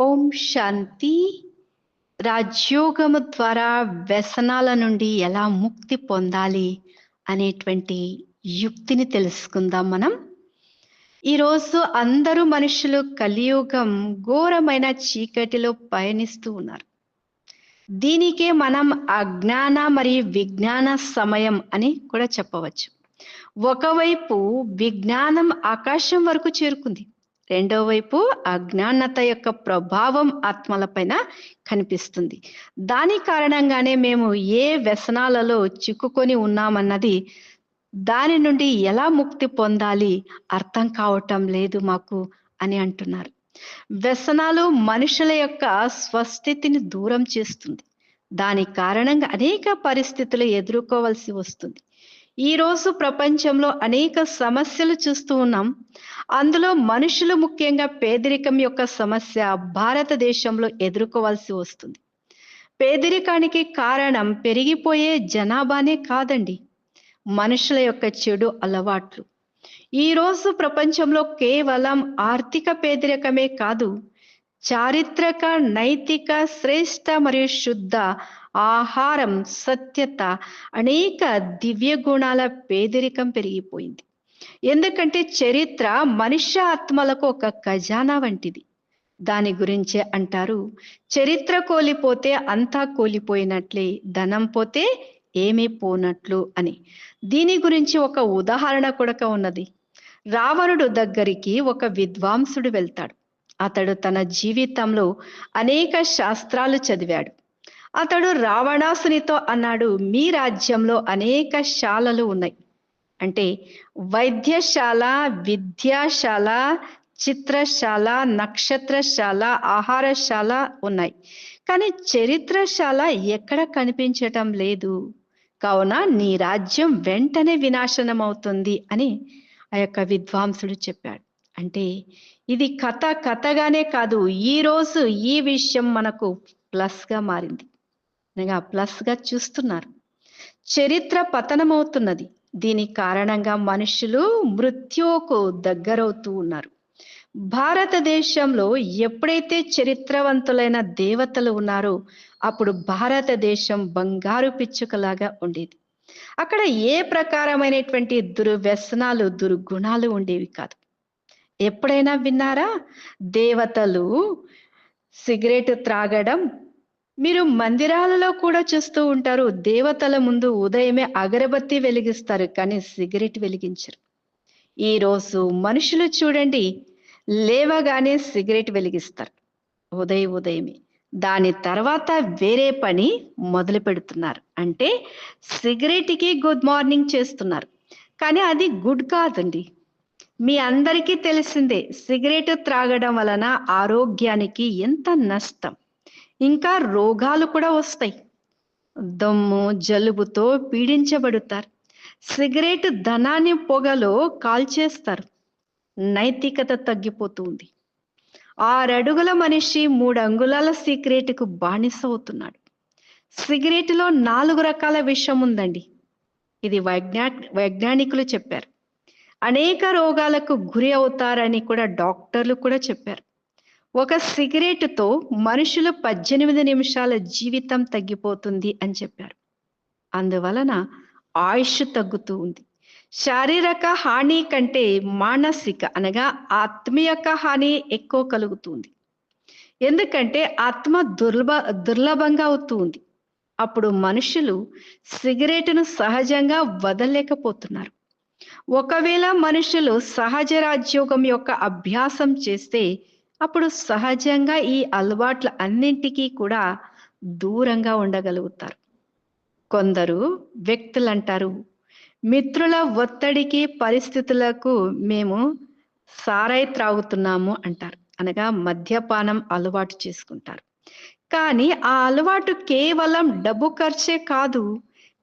ఓం శాంతి. రాజ్యోగము ద్వారా వ్యసనాల నుండి ఎలా ముక్తి పొందాలి అనేటువంటి యుక్తిని తెలుసుకుందాం మనం. ఈరోజు అందరూ మనుషులు కలియుగం ఘోరమైన చీకటిలో పయనిస్తూ ఉన్నారు. దీనికే మనం అజ్ఞాన మరియు విజ్ఞాన సమయం అని కూడా చెప్పవచ్చు. ఒకవైపు విజ్ఞానం ఆకాశం వరకు చేరుకుంది. రెండో వైపు అజ్ఞానత యొక్క ప్రభావం ఆత్మలపైన కనిపిస్తుంది. దాని కారణంగానే మేము ఏ వ్యసనాలలో చిక్కుకొని ఉన్నామన్నది దాని నుండి ఎలా ముక్తి పొందాలి అర్థం కావటం లేదు మాకు అని అంటున్నారు. వ్యసనాలు మనుషుల యొక్క స్వస్థితిని దూరం చేస్తుంది. దాని కారణంగా అనేక పరిస్థితులు ఎదుర్కోవాల్సి వస్తుంది. ఈ రోజు ప్రపంచంలో అనేక సమస్యలు చూస్తూ ఉన్నాం. అందులో మనుషులు ముఖ్యంగా పేదరికం యొక్క సమస్య భారతదేశంలో ఎదుర్కోవాల్సి వస్తుంది. పేదరికానికి కారణం పెరిగిపోయే జనాభానే కాదండి. మనుషుల యొక్క చెడు అలవాట్లు. ఈ రోజు ప్రపంచంలో కేవలం ఆర్థిక పేదరికమే కాదు చారిత్రక నైతిక శ్రేష్ట మరియు శుద్ధ ఆహారం సత్యత అనేక దివ్య గుణాల పేదరికం పెరిగిపోయింది. ఎందుకంటే చరిత్ర మనుష్య ఆత్మలకు ఒక ఖజానా వంటిది. దాని గురించే అంటారు చరిత్ర కోలిపోతే అంతా కోలిపోయినట్లే ధనం పోతే ఏమీ పోనట్లు అని. దీని గురించి ఒక ఉదాహరణ కూడా ఉన్నది. రావణుడు దగ్గరికి ఒక విద్వాంసుడు వెళ్తాడు. అతడు తన జీవితంలో అనేక శాస్త్రాలు చదివాడు. అతడు రావణాసునితో అన్నాడు మీ రాజ్యంలో అనేక శాలలు ఉన్నాయి. అంటే వైద్యశాల విద్యాశాల చిత్రశాల నక్షత్రశాల ఆహారశాల ఉన్నాయి. కానీ చరిత్రశాల ఎక్కడ కనిపించటం లేదు. కావున నీ రాజ్యం వెంటనే వినాశనం అవుతుంది అని ఆ యొక్క విద్వాంసుడు చెప్పాడు. అంటే ఇది కథ కథగానే కాదు. ఈ రోజు ఈ విషయం మనకు ప్లస్గా మారింది. అనగా ప్లస్గా చూస్తున్నారు. చరిత్ర పతనమవుతున్నది. దీని కారణంగా మనుషులు మృత్యువుకు దగ్గరవుతూ ఉన్నారు. భారతదేశంలో ఎప్పుడైతే చరిత్రవంతులైన దేవతలు ఉన్నారో అప్పుడు భారతదేశం బంగారు పిచ్చుకలాగా ఉండేది. అక్కడ ఏ ప్రకారమైనటువంటి దుర్వ్యసనాలు దుర్గుణాలు ఉండేవి కాదు. ఎప్పుడైనా విన్నారా? దేవతలు సిగరెట్ త్రాగడం మీరు మందిరాలలో కూడా చూస్తూ ఉంటారు. దేవతల ముందు ఉదయమే అగరబత్తి వెలిగిస్తారు. కానీ సిగరెట్ వెలిగించరు. ఈరోజు మనుషులు చూడండి లేవగానే సిగరెట్ వెలిగిస్తారు. ఉదయం ఉదయమే. దాని తర్వాత వేరే పని మొదలు పెడుతున్నారు. అంటే సిగరెట్కి గుడ్ మార్నింగ్ చేస్తున్నారు. కానీ అది గుడ్ కాదండి. మీ అందరికీ తెలిసిందే సిగరెట్ త్రాగడం వలన ఆరోగ్యానికి ఎంత నష్టం. ఇంకా రోగాలు కూడా వస్తాయి. దమ్ము జలుబుతో పీడించబడుతారు. సిగరెట్ ధనాన్ని పొగలో కాల్చేస్తారు. నైతికత తగ్గిపోతుంది. ఆరడుగుల మనిషి మూడు అంగుళాల సిగరెట్కు బానిస అవుతున్నాడు. సిగరెట్లో నాలుగు రకాల విషం ఉందండి. ఇది వైజ్ఞా వైజ్ఞానికులు చెప్పారు. అనేక రోగాలకు గురి అవుతారని కూడా డాక్టర్లు కూడా చెప్పారు. ఒక సిగరెట్తో మనుషులు పద్దెనిమిది నిమిషాల జీవితం తగ్గిపోతుంది అని చెప్పారు. అందువలన ఆయుష్ తగ్గుతూ ఉంది. శారీరక హాని కంటే మానసిక అనగా ఆత్మీయక హాని ఎక్కువ కలుగుతుంది. ఎందుకంటే ఆత్మ దుర్లభ దుర్లభంగా అవుతుంది అప్పుడు మనుషులు సిగరెట్ను సహజంగా వదలలేకపోతున్నారు. ఒకవేళ మనుషులు సహజ రాజ్యోగం యొక్క అభ్యాసం చేస్తే అప్పుడు సహజంగా ఈ అలవాట్ల అన్నింటికీ కూడా దూరంగా ఉండగలుగుతారు. కొందరు వ్యక్తులు అంటారు మిత్రుల ఒత్తిడికి పరిస్థితులకు మేము సారాయి త్రాగుతున్నాము అంటారు. అనగా మద్యపానం అలవాటు చేసుకుంటారు. కానీ ఆ అలవాటు కేవలం డబ్బు ఖర్చే కాదు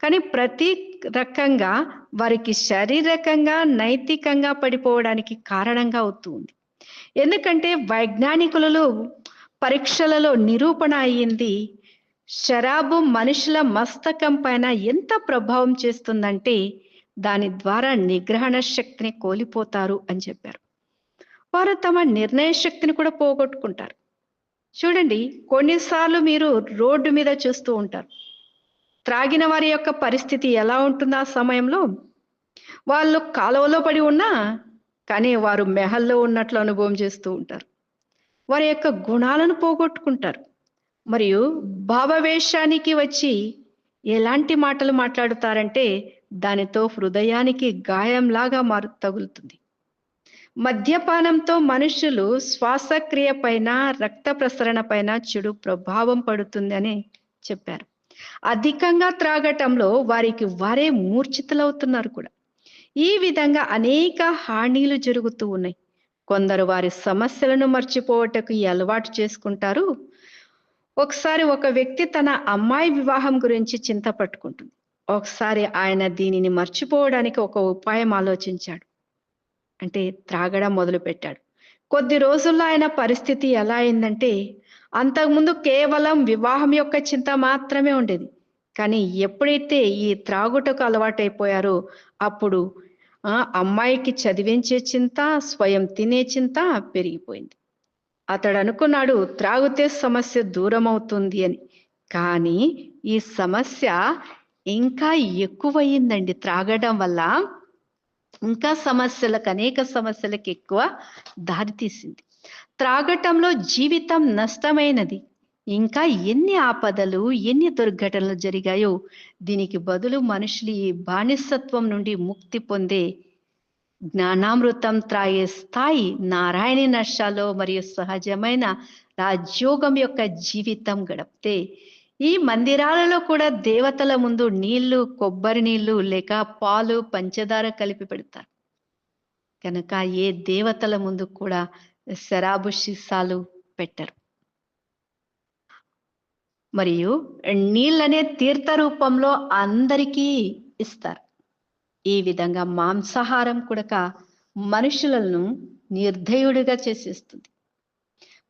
కానీ ప్రతి రకంగా వారికి శారీరకంగా నైతికంగా పడిపోవడానికి కారణంగా అవుతుంది ఎందుకంటే వైజ్ఞానికులలో పరీక్షలలో నిరూపణ అయ్యింది షరాబు మనుషుల మస్తకం పైన ఎంత ప్రభావం చేస్తుందంటే దాని ద్వారా నిగ్రహణ శక్తిని కోల్పోతారు అని చెప్పారు. వారు తమ నిర్ణయ శక్తిని కూడా పోగొట్టుకుంటారు. చూడండి కొన్నిసార్లు మీరు రోడ్డు మీద చూస్తూ ఉంటారు. త్రాగిన వారి యొక్క పరిస్థితి ఎలా ఉంటుంది ఆ సమయంలో వాళ్ళు కాలువలో పడి ఉన్నా కానీ వారు మెహల్లో ఉన్నట్లు అనుభవం చేస్తూ ఉంటారు. వారి యొక్క గుణాలను పోగొట్టుకుంటారు. మరియు భావవేశానికి వచ్చి ఎలాంటి మాటలు మాట్లాడుతారంటే దానితో హృదయానికి గాయంలాగా మారు తగులుతుంది. మద్యపానంతో మనుషులు శ్వాసక్రియ పైన రక్త ప్రసరణ పైన చెడు ప్రభావం పడుతుంది అని చెప్పారు. అధికంగా త్రాగటంలో వారికి వారే మూర్ఛితులవుతున్నారు కూడా. ఈ విధంగా అనేక హానిలు జరుగుతూ ఉన్నాయి. కొందరు వారి సమస్యలను మర్చిపోవటకు అలవాటు చేసుకుంటారు. ఒకసారి ఒక వ్యక్తి తన అమ్మాయి వివాహం గురించి చింత పట్టుకుంటుంది ఒకసారి ఆయన దీనిని మర్చిపోవడానికి ఒక ఉపాయం ఆలోచించాడు. అంటే త్రాగడం మొదలుపెట్టాడు. కొద్ది రోజుల్లో ఆయన పరిస్థితి ఎలా అయిందంటే అంతకుముందు కేవలం వివాహం యొక్క చింత మాత్రమే ఉండేది. కానీ ఎప్పుడైతే ఈ త్రాగుటకు అలవాటైపోయారో అప్పుడు అమ్మాయికి చదివించే చింత స్వయం తినే చింత పెరిగిపోయింది. అతడు అనుకున్నాడు త్రాగితే సమస్య దూరం అవుతుంది అని. కానీ ఈ సమస్య ఇంకా ఎక్కువయ్యిందండి త్రాగడం వల్ల. ఇంకా సమస్యలకు అనేక సమస్యలకు ఎక్కువ దారితీసింది. త్రాగటంలో జీవితం నష్టమైనది. ఇంకా ఎన్ని ఆపదలు ఎన్ని దుర్ఘటనలు జరిగాయో దీనికి బదులు మనుషులు ఈ బానిసత్వం నుండి ముక్తి పొందే జ్ఞానామృతం త్రాయే స్థాయి నారాయణి నష్టాలో మరియు సహజమైన రాజ్యోగం యొక్క జీవితం గడిపితే ఈ మందిరాలలో కూడా దేవతల ముందు నీళ్ళు కొబ్బరి నీళ్ళు లేక పాలు పంచదార కలిపి పెడతారు. కనుక ఏ దేవతల ముందు కూడా శరాబు సీసాలు పెట్టరు. మరియు నీళ్ళనే తీర్థ రూపంలో అందరికీ ఇస్తారు. ఈ విధంగా మాంసాహారం కూడా మనుషులను నిర్దయుడిగా చేసేస్తుంది.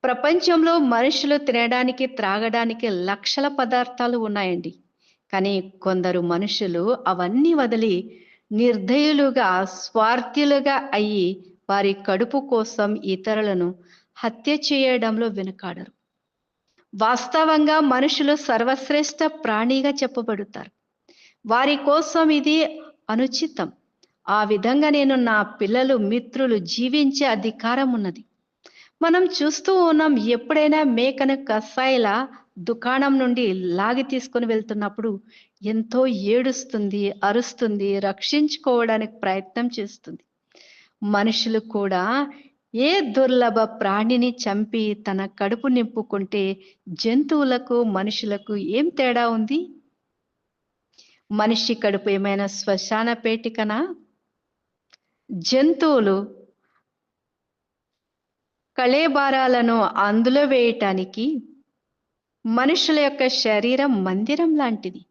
ప్రపంచంలో మనుషులు తినడానికి త్రాగడానికి లక్షల పదార్థాలు ఉన్నాయండి. కానీ కొందరు మనుషులు అవన్నీ వదిలి నిర్దయులుగా స్వార్థులుగా అయ్యి వారి కడుపు కోసం ఇతరులను హత్య చేయడంలో వెనుకాడరు. వాస్తవంగా మనుషులు సర్వశ్రేష్ఠ ప్రాణిగా చెప్పబడుతారు. వారి కోసం ఇది అనుచితం. ఆ విధంగా నేను నా పిల్లలు మిత్రులు జీవించే అధికారం ఉన్నది. మనం చూస్తూ ఉన్నాం ఎప్పుడైనా మేకను కసాయిల దుకాణం నుండి లాగి తీసుకొని వెళ్తున్నప్పుడు ఎంతో ఏడుస్తుంది అరుస్తుంది రక్షించుకోవడానికి ప్రయత్నం చేస్తుంది. మనుషులు కూడా ఏ దుర్లభ ప్రాణిని చంపి తన కడుపు నింపుకుంటే జంతువులకు మనుషులకు ఏం తేడా ఉంది? మనిషి కడుపు ఏమైనా శ్మశాన పేటికనా? జంతువులు కళేబారాలను అందులో వేయటానికి మనుషుల యొక్క శరీరం మందిరం లాంటిది.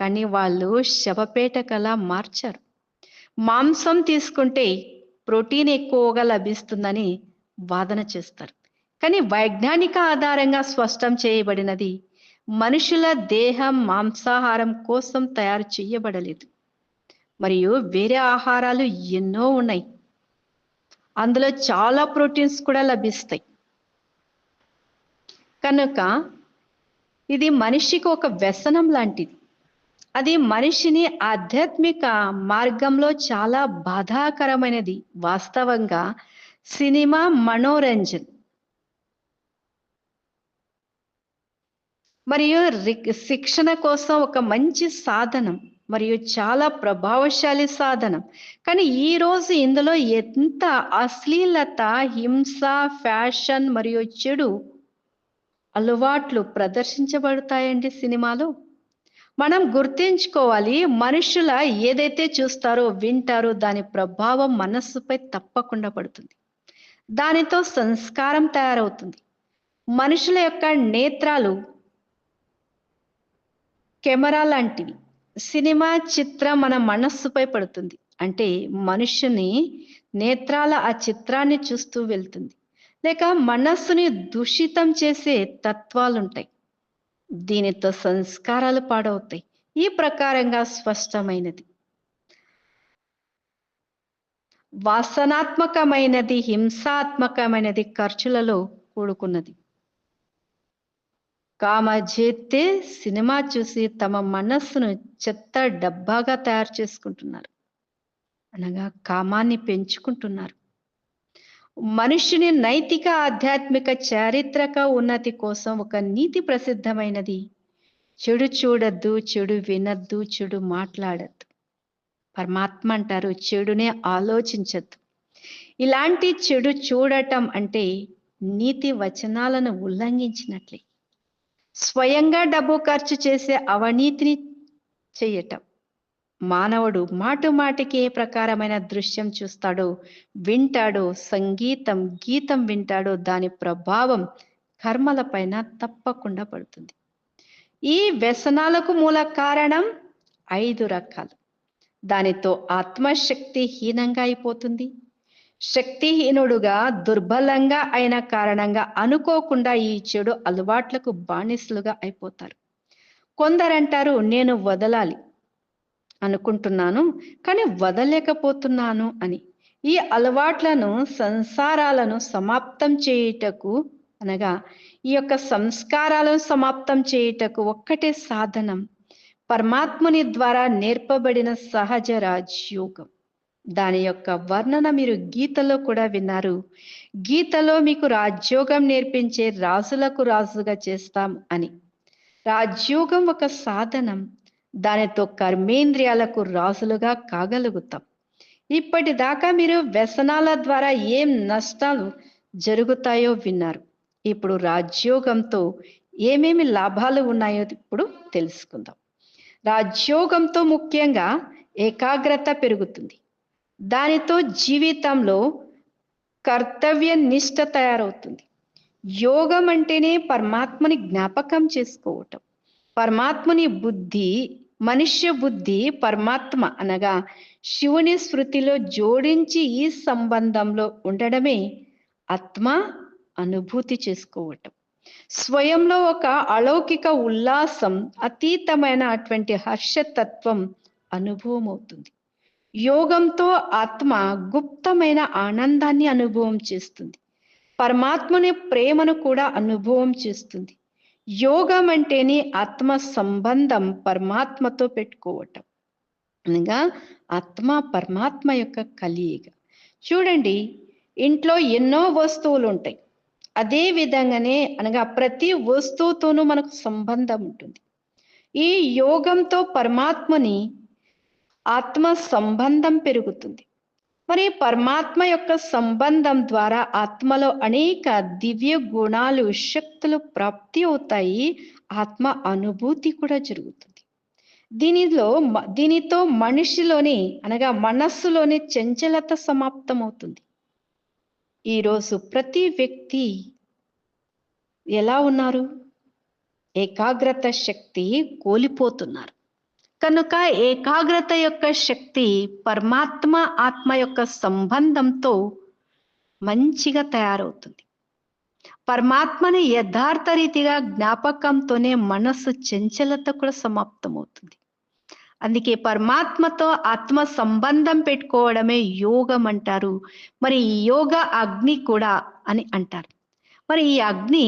కానీ వాళ్ళు శవపేటకలా మార్చారు. మాంసం తీసుకుంటే ప్రోటీన్ ఎక్కువగా లభిస్తుందని వాదన చేస్తారు. కానీ వైజ్ఞానిక ఆధారంగా స్పష్టం చేయబడినది మనుషుల దేహం మాంసాహారం కోసం తయారు చేయబడలేదు. మరియు వేరే ఆహారాలు ఎన్నో ఉన్నాయి. అందులో చాలా ప్రోటీన్స్ కూడా లభిస్తాయి. కనుక ఇది మనిషికి ఒక వ్యసనం లాంటిది. అది మనిషిని ఆధ్యాత్మిక మార్గంలో చాలా బాధాకరమైనది. వాస్తవంగా సినిమా మనోరంజన్. మరియు శిక్షణ కోసం ఒక మంచి సాధనం మరియు చాలా ప్రభావశాలి సాధనం. కానీ ఈ రోజు ఇందులో ఎంత అశ్లీలత హింస ఫ్యాషన్ మరియు చెడు అలవాట్లు ప్రదర్శించబడతాయండి సినిమాలో? మనం గుర్తించుకోవాలి మనుషుల ఏదైతే చూస్తారో వింటారో దాని ప్రభావం మనస్సుపై తప్పకుండా పడుతుంది. దానితో సంస్కారం తయారవుతుంది. మనుషుల యొక్క నేత్రాలు కెమెరా లాంటివి సినిమా చిత్రం మన మనస్సుపై పడుతుంది. అంటే మనుషుని నేత్రాల ఆ చిత్రాన్ని చూస్తూ వెళ్తుంది. లేక మనస్సుని దూషితం చేసే తత్వాలు ఉంటాయి దీనితో సంస్కారాలు పాడవుతాయి. ఈ ప్రకారంగా స్పష్టమైనది. వాసనాత్మకమైనది హింసాత్మకమైనది ఖర్చులలో కూడుకున్నది. కామజేత్తే సినిమా చూసి తమ మనస్సును చెత్త డబ్బాగా తయారు చేసుకుంటున్నారు. అనగా కామాన్ని పెంచుకుంటున్నారు. మనుష్యుని నైతిక ఆధ్యాత్మిక చారిత్రక ఉన్నతి కోసం ఒక నీతి ప్రసిద్ధమైనది. చెడు చూడద్దు చెడు వినద్దు చెడు మాట్లాడద్దు. పరమాత్మ అంటారు చెడునే ఆలోచించద్దు. ఇలాంటి చెడు చూడటం అంటే నీతి వచనాలను ఉల్లంఘించినట్లే. స్వయంగా డబ్బు ఖర్చు చేసే అవనీతిని చెయ్యటం మానవుడు మాటు మాటికి ఏ ప్రకారమైన దృశ్యం చూస్తాడో వింటాడో సంగీతం గీతం వింటాడో దాని ప్రభావం కర్మల పైన తప్పకుండా పడుతుంది. ఈ వ్యసనాలకు మూల కారణం ఐదు రకాలు. దానితో ఆత్మశక్తి హీనంగా అయిపోతుంది. శక్తిహీనుడుగా దుర్బలంగా అయిన కారణంగా అనుకోకుండా ఈ చెడు అలవాట్లకు బానిసలుగా అయిపోతారు. కొందరంటారు నేను వదలాలి. అనుకుంటున్నాను కానీ వదలేకపోతున్నాను అని. ఈ అలవాట్లను సంసారాలను సమాప్తం చేయుటకు అనగా ఈ యొక్క సంస్కారాలను సమాప్తం చేయుటకు ఒక్కటే సాధనం పరమాత్ముని ద్వారా నేర్పబడిన సహజ రాజ్యోగం. దాని యొక్క వర్ణన మీరు గీతలో కూడా విన్నారు. గీతలో మీకు రాజ్యోగం నేర్పించే రాజులకు రాజుగా చేస్తాం అని. రాజ్యోగం ఒక సాధనం. దానితో కర్మేంద్రియాలకు రాసులుగా కాగలుగుతాం. ఇప్పటిదాకా మీరు వ్యసనాల ద్వారా ఏం నష్టాలు జరుగుతాయో విన్నారు. ఇప్పుడు రాజ్యోగంతో ఏమేమి లాభాలు ఉన్నాయో ఇప్పుడు తెలుసుకుందాం. రాజ్యోగంతో ముఖ్యంగా ఏకాగ్రత పెరుగుతుంది. దానితో జీవితంలో కర్తవ్య నిష్ట తయారవుతుంది. యోగం అంటేనే పరమాత్మని జ్ఞాపకం చేసుకోవటం. పరమాత్మని బుద్ధి మనుష్య బుద్ధి పరమాత్మ అనగా శివుని స్మృతిలో జోడించి ఈ సంబంధంలో ఉండడమే ఆత్మ అనుభూతి చేసుకోవటం. స్వయంలో ఒక అలౌకిక ఉల్లాసం అతీతమైన అటువంటి హర్షతత్వం అనుభవం అవుతుంది యోగంతో ఆత్మ గుప్తమైన ఆనందాన్ని అనుభవం చేస్తుంది. పరమాత్మని ప్రేమను కూడా అనుభవం చేస్తుంది. యోగం అంటేనే ఆత్మ సంబంధం పరమాత్మతో పెట్టుకోవటం. అనగా ఆత్మ పరమాత్మ యొక్క కలియిక చూడండి ఇంట్లో ఎన్నో వస్తువులు ఉంటాయి అదే విధంగానే అనగా ప్రతి వస్తువుతోనూ మనకు సంబంధం ఉంటుంది. ఈ యోగంతో పరమాత్మని ఆత్మ సంబంధం పెరుగుతుంది. మరి పరమాత్మ యొక్క సంబంధం ద్వారా ఆత్మలో అనేక దివ్య గుణాలు శక్తులు ప్రాప్తి అవుతాయి. ఆత్మ అనుభూతి కూడా జరుగుతుంది. దీనిలో దీనితో మనిషిలోని అనగా మనస్సులోని చంచలత సమాప్తం అవుతుంది ఈరోజు ప్రతి వ్యక్తి ఎలా ఉన్నారు? ఏకాగ్రత శక్తి కోల్పోతున్నారు. కనుక ఏకాగ్రత యొక్క శక్తి పరమాత్మ ఆత్మ యొక్క సంబంధంతో మంచిగా తయారవుతుంది. పరమాత్మని యథార్థ రీతిగా జ్ఞాపకంతోనే మనస్సు చంచలత కూడా సమాప్తమవుతుంది. అందుకే పరమాత్మతో ఆత్మ సంబంధం పెట్టుకోవడమే యోగం అంటారు. మరి ఈ యోగ అగ్ని కూడా అని అంటారు. మరి ఈ అగ్ని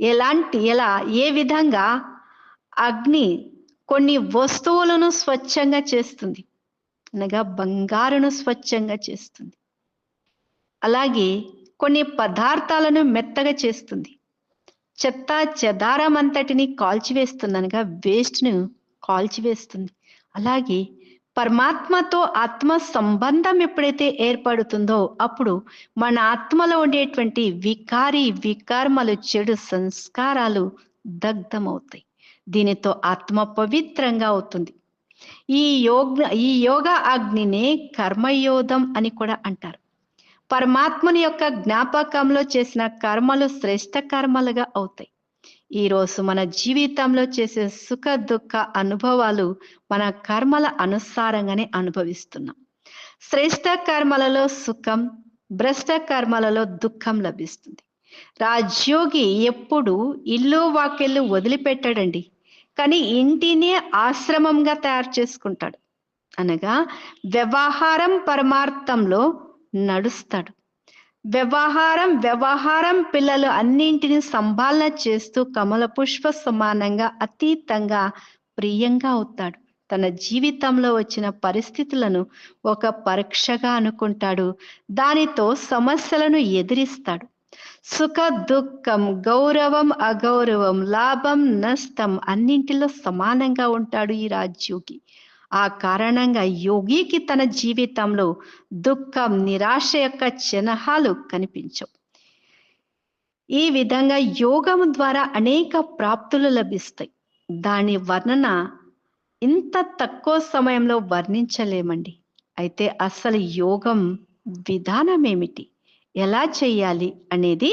ఎలాంటి ఎలా ఏ విధంగా అగ్ని కొన్ని వస్తువులను స్వచ్ఛంగా చేస్తుంది. అనగా బంగారును స్వచ్ఛంగా చేస్తుంది. అలాగే కొన్ని పదార్థాలను మెత్తగా చేస్తుంది. చెత్త చెదారం అంతటిని కాల్చివేస్తుంది. అనగా వేస్ట్ను కాల్చివేస్తుంది. అలాగే పరమాత్మతో ఆత్మ సంబంధం ఎప్పుడైతే ఏర్పడుతుందో అప్పుడు మన ఆత్మలో ఉండేటువంటి వికారి వికర్మలు చెడు సంస్కారాలు దగ్ధమవుతాయి. దీనితో ఆత్మ పవిత్రంగా అవుతుంది. ఈ యోగ ఈ యోగ అగ్నినే కర్మయోధం అని కూడా అంటారు. పరమాత్మని యొక్క జ్ఞాపకంలో చేసిన కర్మలు శ్రేష్ట కర్మలుగా అవుతాయి. ఈ రోజు మన జీవితంలో చేసే సుఖ దుఃఖ అనుభవాలు మన కర్మల అనుసారంగానే అనుభవిస్తున్నాం. శ్రేష్ట కర్మలలో సుఖం భ్రష్ట కర్మలలో దుఃఖం లభిస్తుంది. రాజ్యోగి ఎప్పుడు ఇల్లు వాకిళ్ళు వదిలిపెట్టాడండి. కానీ ఇంటినే ఆశ్రమంగా తయారు చేసుకుంటాడు. అనగా వ్యవహారం పరమార్థంలో నడుస్తాడు. వ్యవహారం వ్యవహారం పిల్లలు అన్నింటిని సంభాలన చేస్తూ కమల పుష్ప సమానంగా అతీతంగా ప్రియంగా అవుతాడు. తన జీవితంలో వచ్చిన పరిస్థితులను ఒక పరీక్షగా అనుకుంటాడు. దానితో సమస్యలను ఎదిరిస్తాడు. సుఖ దుఃఖం గౌరవం అగౌరవం లాభం నష్టం అన్నింటిలో సమానంగా ఉంటాడు ఈ రాజ్యోగి. ఆ కారణంగా యోగికి తన జీవితంలో దుఃఖం నిరాశ యొక్క చిహ్నాలు కనిపించవు. ఈ విధంగా యోగం ద్వారా అనేక ప్రాప్తులు లభిస్తాయి. దాని వర్ణన ఇంత తక్కువ సమయంలో వర్ణించలేమండి. అయితే అసలు యోగం విధానం ఏమిటి ఎలా చేయాలి అనేది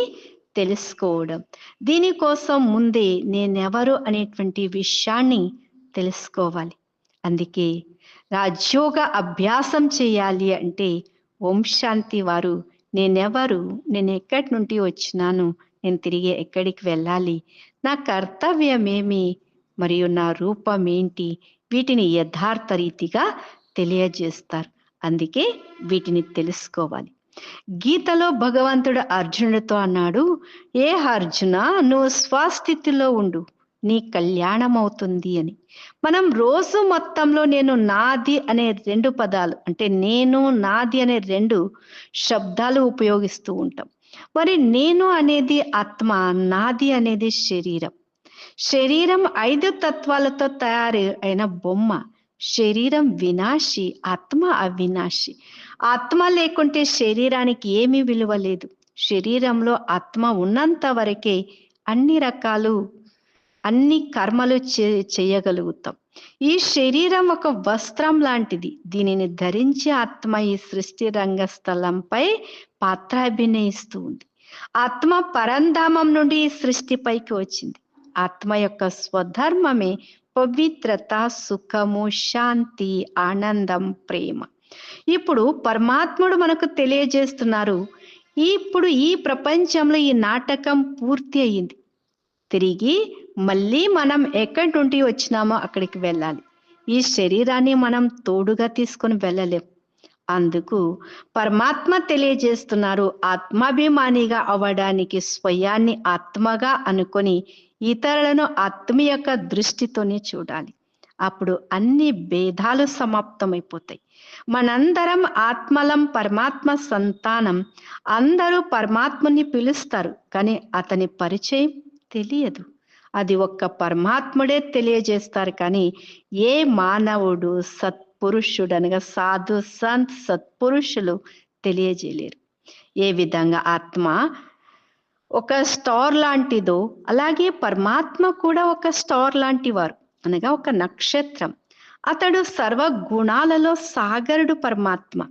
తెలుసుకోవడం. దీనికోసం ముందే నేనెవరు అనేటువంటి విషయాన్ని తెలుసుకోవాలి. అందుకే రాజ్యోగ అభ్యాసం చేయాలి అంటే ఓం శాంతి వారు నేనెవరు నేను ఎక్కడి నుండి వచ్చినాను నేను తిరిగి ఎక్కడికి వెళ్ళాలి నా కర్తవ్యం ఏమి మరియు నా రూపం ఏంటి వీటిని యథార్థ రీతిగా తెలియజేస్తారు. అందుకే వీటిని తెలుసుకోవాలి. గీతలో భగవంతుడు అర్జునుడితో అన్నాడు ఏ అర్జున నువ్వు స్వస్థితిలో ఉండు నీ కళ్యాణం అవుతుంది అని. మనం రోజు మొత్తంలో నేను నాది అనే రెండు పదాలు అంటే నేను నాది అనే రెండు శబ్దాలు ఉపయోగిస్తూ ఉంటాం. మరి నేను అనేది ఆత్మ నాది అనేది శరీరం. శరీరం ఐదు తత్వాలతో తయారు అయిన బొమ్మ శరీరం వినాశి ఆత్మ అవినాశి. ఆత్మ లేకుంటే శరీరానికి ఏమీ విలువ లేదు. శరీరంలో ఆత్మ ఉన్నంత వరకే అన్ని రకాలు అన్ని కర్మలు చే చేయగలుగుతాం. ఈ శరీరం ఒక వస్త్రం లాంటిది. దీనిని ధరించి ఆత్మ ఈ సృష్టి రంగస్థలంపై పాత్ర అభినయిస్తూ ఉంది. ఆత్మ పరంధామం నుండి ఈ సృష్టిపైకి వచ్చింది. ఆత్మ యొక్క స్వధర్మమే పవిత్రత సుఖము శాంతి ఆనందం ప్రేమ. ఇప్పుడు పరమాత్ముడు మనకు తెలియజేస్తున్నారు. ఇప్పుడు ఈ ప్రపంచంలో ఈ నాటకం పూర్తి అయ్యింది. తిరిగి మళ్ళీ మనం ఎక్కడి నుండి వచ్చినామో అక్కడికి వెళ్ళాలి. ఈ శరీరాన్ని మనం తోడుగా తీసుకొని వెళ్ళలేం. అందుకు పరమాత్మ తెలియజేస్తున్నారు. ఆత్మాభిమానిగా అవ్వడానికి స్వయాన్ని ఆత్మగా అనుకొని ఇతరులను ఆత్మ యొక్క దృష్టితోనే చూడాలి. అప్పుడు అన్ని భేదాలు సమాప్తమైపోతాయి. మనందరం ఆత్మలం పరమాత్మ సంతానం. అందరూ పరమాత్మని పిలుస్తారు కానీ అతని పరిచయం తెలియదు. అది ఒక్క పరమాత్ముడే తెలియజేస్తారు కానీ ఏ మానవుడు సత్పురుషుడు అనగా సాధు సంత్ సత్పురుషులు తెలియజేయలేరు. ఏ విధంగా ఆత్మ ఒక స్టార్ లాంటిదో అలాగే పరమాత్మ కూడా ఒక స్టార్ లాంటి వారు. అనగా ఒక నక్షత్రం. అతడు సర్వ గుణాలలో సాగరుడు పరమాత్మ.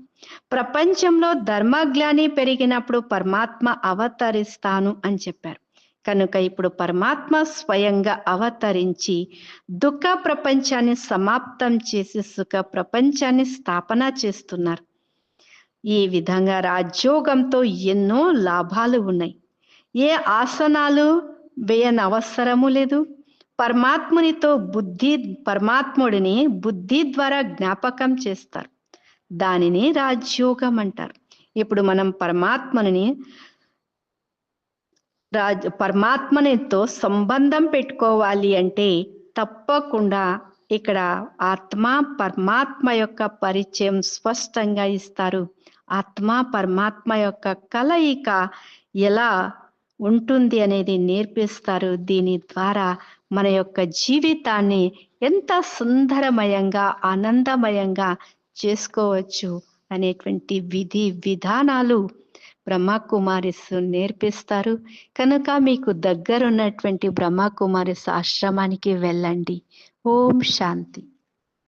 ప్రపంచంలో ధర్మజ్ఞాని పెరిగినప్పుడు పరమాత్మ అవతరిస్తాను అని చెప్పారు. కనుక ఇప్పుడు పరమాత్మ స్వయంగా అవతరించి దుఃఖ ప్రపంచాన్ని సమాప్తం చేసి సుఖ ప్రపంచాన్ని స్థాపన చేస్తున్నారు. ఈ విధంగా రాజ్యోగంతో ఎన్నో లాభాలు ఉన్నాయి. ఏ ఆసనాలు వేయని అవసరము లేదు. పరమాత్మునితో బుద్ధి పరమాత్ముడిని బుద్ధి ద్వారా జ్ఞాపకం చేస్తారు. దానిని రాజ్యోగం అంటారు. ఇప్పుడు మనం పరమాత్మని రాజ్ పరమాత్మనితో సంబంధం పెట్టుకోవాలి అంటే తప్పకుండా ఇక్కడ ఆత్మ పరమాత్మ యొక్క పరిచయం స్పష్టంగా ఇస్తారు. ఆత్మ పరమాత్మ యొక్క కలయిక ఎలా ఉంటుంది అనేది నేర్పిస్తారు. దీని ద్వారా మన యొక్క జీవితాన్ని ఎంత సుందరమయంగా ఆనందమయంగా చేసుకోవచ్చు అనేటువంటి విధి విధానాలు బ్రహ్మకుమారిస్ నేర్పిస్తారు. కనుక మీకు దగ్గరున్నటువంటి బ్రహ్మకుమారిస్ ఆశ్రమానికి వెళ్ళండి. ఓం శాంతి.